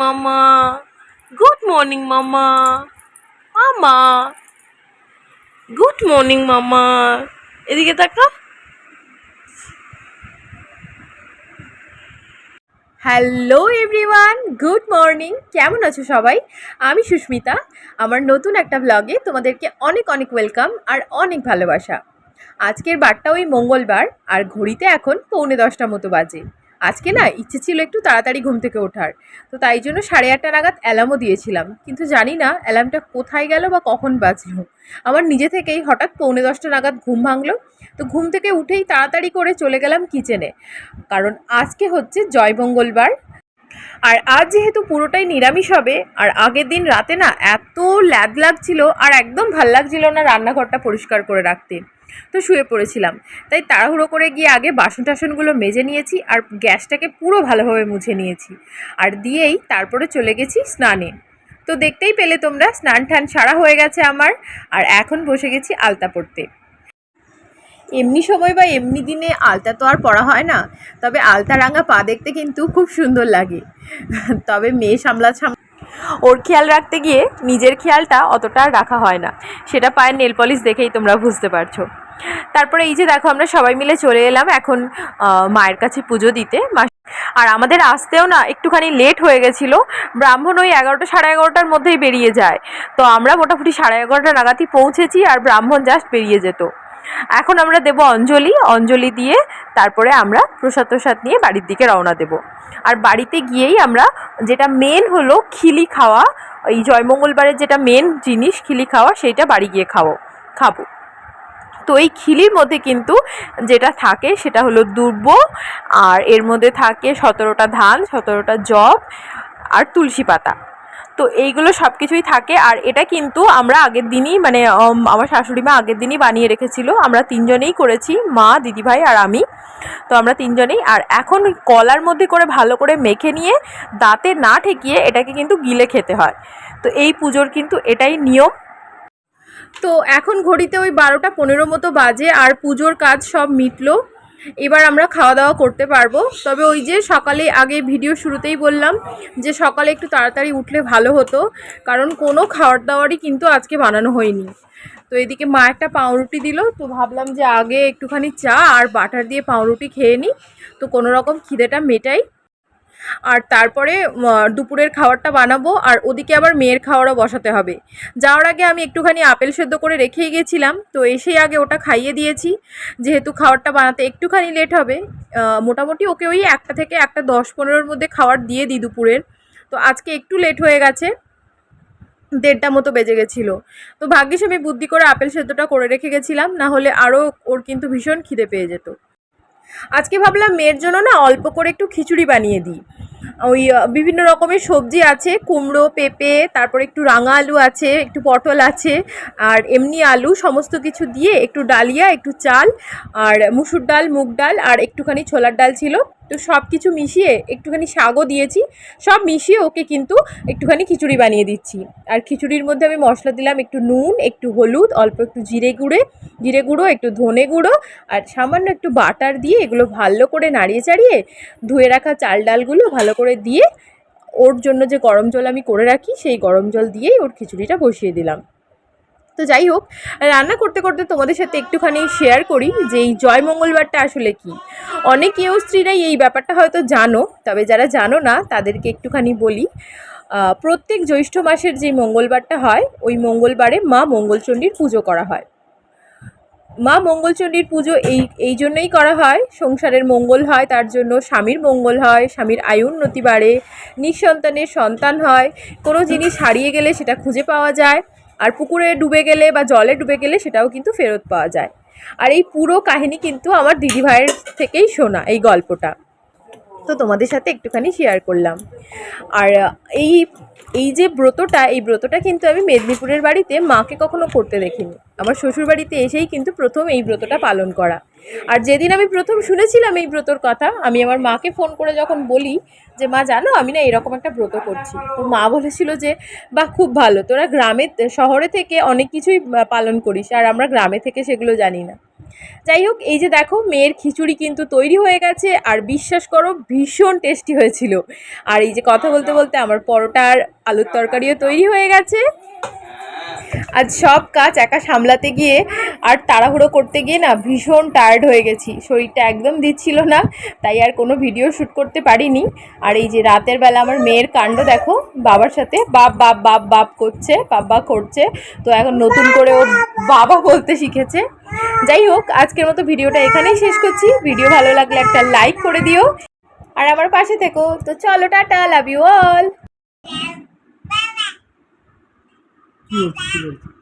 মামা good morning মামা মামা গুড মর্নিং মামা এদিকে তাকা হ্যালো এভরিওয়ান গুড মর্নিং কেমন আছো সবাই? আমি সুস্মিতা। আমার নতুন একটা ব্লগে তোমাদেরকে অনেক অনেক ওয়েলকাম আর অনেক ভালোবাসা। আজকের বারটা ওই মঙ্গলবার আর ঘড়িতে এখন পৌনে দশটা মতো বাজে। আজকে না ইচ্ছে ছিল একটু তাড়াতাড়ি ঘুম থেকে ওঠার। তো তাই জন্য সাড়ে আটটা নাগাদ অ্যালার্মও দিয়েছিলাম। কিন্তু জানি না অ্যালার্মটা কোথায় গেল বা কখন বাজলো। আমার নিজে থেকেই হঠাৎ পৌনে দশটা নাগাদ ঘুম ভাঙলো। তো ঘুম থেকে উঠেই তাড়াতাড়ি করে চলে গেলাম কিচেনে। কারণ আজকে হচ্ছে জয় মঙ্গলবার। আর আজ যেহেতু পুরোটাই নিরামিষ হবে, আর আগের দিন রাতে না এত ল্যাদ লাগছিল আর একদম ভালো লাগছিল না রান্নাঘরটা পরিষ্কার করে রাখতে। তো শুয়ে পড়েছিলাম। তাই তাড়াহুড়ো করে গিয়ে আগে বাসন টাসনগুলো মেজে নিয়েছি আর গ্যাসটাকে পুরো ভালোভাবে মুছে নিয়েছি। আর দিয়েই তারপরে চলে গেছি স্নানে। তো দেখতেই পেলে তোমরা স্নান টান সারা হয়ে গেছে আমার। আর এখন বসে গেছি আলতা পড়তে। এমনি সময় বা এমনি দিনে আলতা তো আর পড়া হয় না। তবে আলতা রাঙা পা দেখতে কিন্তু খুব সুন্দর লাগে। তবে মেয়ে সামলা সাম ওর খেয়াল রাখতে গিয়ে নিজের খেয়ালটা অতটা রাখা হয় না। সেটা পায়ের নেল পলিশ দেখেই তোমরা বুঝতে পারছ। তারপরে এই যে দেখো, আমরা সবাই মিলে চলে এলাম এখন মায়ের কাছে পুজো দিতে। মা আর আমাদের আসতেও না, একটুখানি লেট হয়ে গেছিল। ব্রাহ্মণ ওই এগারোটা, সাড়ে এগারোটার মধ্যেই বেরিয়ে যায়। তো আমরা মোটামুটি সাড়ে এগারোটা নাগাদই পৌঁছেছি আর ব্রাহ্মণ জাস্ট বেরিয়ে যেত। এখন আমরা দেব অঞ্জলি। অঞ্জলি দিয়ে তারপরে আমরা প্রসাদ প্রসাদ নিয়ে বাড়ির দিকে রওনা দেব। আর বাড়িতে গিয়েই আমরা যেটা মেন হলো খিলি খাওয়া, এই জয়মঙ্গলবারের যেটা মেন জিনিস খিলি খাওয়া, সেইটা বাড়ি গিয়ে খাব খাব। তো এই খিলির মধ্যে কিন্তু যেটা থাকে সেটা হলো দুর্ব, আর এর মধ্যে থাকে সতেরোটা ধান, সতেরোটা জব আর তুলসী পাতা। তো এইগুলো সব কিছুই থাকে। আর এটা কিন্তু আমরা আগের দিনই মানে আমার শাশুড়ি মা আগের দিনই বানিয়ে রেখেছিল। আমরা তিনজনেই করেছি, মা, দিদিভাই আর আমি। তো আমরা তিনজনেই। আর এখন কলার মধ্যে করে ভালো করে মেখে নিয়ে দাঁতে না ঠেকিয়ে এটাকে কিন্তু গিলে খেতে হয়। তো এই পুজোর কিন্তু এটাই নিয়ম। তো এখন ঘড়িতে ওই বারোটা পনেরো মতো বাজে। আর পুজোর কাজ সব মিটলো। এবার আমরা খাওয়া দাওয়া করতে পারব। তবে ওই যে সকালে আগে ভিডিও শুরুতেই বললাম যে সকালে একটু তাড়াতাড়ি উঠলে ভালো হতো, কারণ কোনো খাওয়ার দাওয়ারই কিন্তু আজকে বানানো হয়নি। তো এদিকে মা একটা পাউরুটি দিল, তো ভাবলাম যে আগে একটুখানি চা আর বাটার দিয়ে পাউরুটি খেয়ে নিই তো কোনো রকম খিদেটা মেটাই। আর তারপরে দুপুরের খাবারটা বানাবো আর ওদিকে আবার মেয়ের খাওয়ারও বসাতে হবে। যাওয়ার আগে আমি একটুখানি আপেল সেদ্ধ করে রেখেই গেছিলাম তো এসেই আগে ওটা খাইয়ে দিয়েছি। যেহেতু খাবারটা বানাতে একটুখানি লেট হবে মোটামুটি ওকে ওই একটা থেকে একটা দশ পনেরোর মধ্যে খাবার দিয়ে দিই দুপুরের। তো আজকে একটু লেট হয়ে গেছে, দেড়টা মতো বেজে গেছিল। তো ভাগ্যিস আমি বুদ্ধি করে আপেল সেদ্ধটা করে রেখে গেছিলাম না হলে আরও ওর কিন্তু ভীষণ খিদে পেয়ে যেত। আজকে ভাবলাম মেয়ের জন্য না অল্প করে একটু খিচুড়ি বানিয়ে দিই। ওই বিভিন্ন রকমের সবজি আছে, কুমড়ো, পেঁপে, তারপর একটু রাঙা আলু আছে, একটু পটল আছে, আর এমনি আলু সমস্ত কিছু দিয়ে একটু ডালিয়া, একটু চাল, আর মুসুর ডাল, মুগ ডাল, আর একটুখানি ছোলার ডাল ছিল। তো সব কিছু মিশিয়ে একটুখানি শাকও দিয়েছি। সব মিশিয়ে ওকে কিন্তু একটুখানি খিচুড়ি বানিয়ে দিচ্ছি। আর খিচুড়ির মধ্যে আমি মশলা দিলাম একটু নুন, একটু হলুদ, অল্প একটু জিরে গুঁড়ে, জিরে গুঁড়ো, একটু ধনে গুঁড়ো, আর সামান্য একটু বাটার দিয়ে এগুলো ভালো করে নাড়িয়ে চাড়িয়ে ধুয়ে রাখা চাল ডালগুলো ভালো করে দিয়ে ওর জন্য যে গরম জল আমি করে রাখি, সেই গরম জল দিয়েই ওর খিচুড়িটা বসিয়ে দিলাম। তো যাই হোক, রান্না করতে করতে তোমাদের সাথে একটুখানি শেয়ার করি যে এই জয় মঙ্গলবারটা আসলে কি। অনেক কেউ স্ত্রীরাই এই ব্যাপারটা হয়তো জানো, তবে যারা জানো না, তাদেরকে একটুখানি বলি। প্রত্যেক জ্যৈষ্ঠ মাসের যে মঙ্গলবারটা হয়, ওই মঙ্গলবারে মা মঙ্গলচণ্ডীর পুজো করা হয়। মা মঙ্গলচণ্ডীর পুজো এই এই জন্যই করা হয়। সংসারের মঙ্গল হয়, তার জন্য স্বামীর মঙ্গল হয়, স্বামীর আয়ু উন্নতি বাড়ে, নিঃসন্তানের সন্তান হয়। কোনো জিনিস হারিয়ে গেলে সেটা খুঁজে পাওয়া যায়, আর পুকুরে ডুবে গেলে বা জলে ডুবে গেলে সেটাও কিন্তু ফেরত পাওয়া যায়। আর এই পুরো কাহিনী কিন্তু আমার দিদিভাইয়ের থেকেই শোনা এই গল্পটা। তো তোমাদের সাথে একটুখানি শেয়ার করলাম। আর, এই এই যে ব্রতটা, এই ব্রতটা কিন্তু আমি মেদিনীপুরের বাড়িতে মাকে কখনো করতে দেখিনি। আমার শ্বশুর বাড়িতে এসেই কিন্তু প্রথম এই ব্রতটা পালন করা। আর যেদিন আমি প্রথম শুনেছিলাম এই ব্রতর কথা, আমি আমার মাকে ফোন করে যখন বলি যে, মা, জানো, আমি না এরকম একটা ব্রত করছি। তো মা বলেছিল যে, বাহ, খুব ভালো। তোরা গ্রামে, শহরে থেকে অনেক কিছুই পালন করিস, আর আমরা গ্রামে থেকে সেগুলো জানি না। যাই হোক, এই যে দেখো, মেয়ের খিচুড়ি কিন্তু তৈরি হয়ে গেছে, আর বিশ্বাস করো, ভীষণ টেস্টি হয়েছিল। আর এই যে কথা বলতে বলতে আমার পরোটার আলুর তরকারিও তৈরি হয়ে গেছে। আজ সব কাজ একা সামলাতে গিয়ে আর তাড়াহুড়ো করতে গিয়ে না ভীষণ টায়ার্ড হয়ে গেছি। শরীরটা একদম দিচ্ছিল না, তাই আর কোনো ভিডিও শ্যুট করতে পারিনি। আর এই যে রাতের বেলা আমার মেয়ের কাণ্ড দেখো, বাবার সাথে বাপ বাপ বাপ বাপ করছে বাবা করছে। তো এখন নতুন করে ও বাবা বলতে শিখেছে। যাই হোক, আজকের মতো ভিডিওটা এখানেই শেষ করছি। ভিডিও ভালো লাগলে একটা লাইক করে দিও। আর আমার পাশে থেকো। তো চলো, টাটা লাভ ইউ অল কি হচ্ছে কি বলছে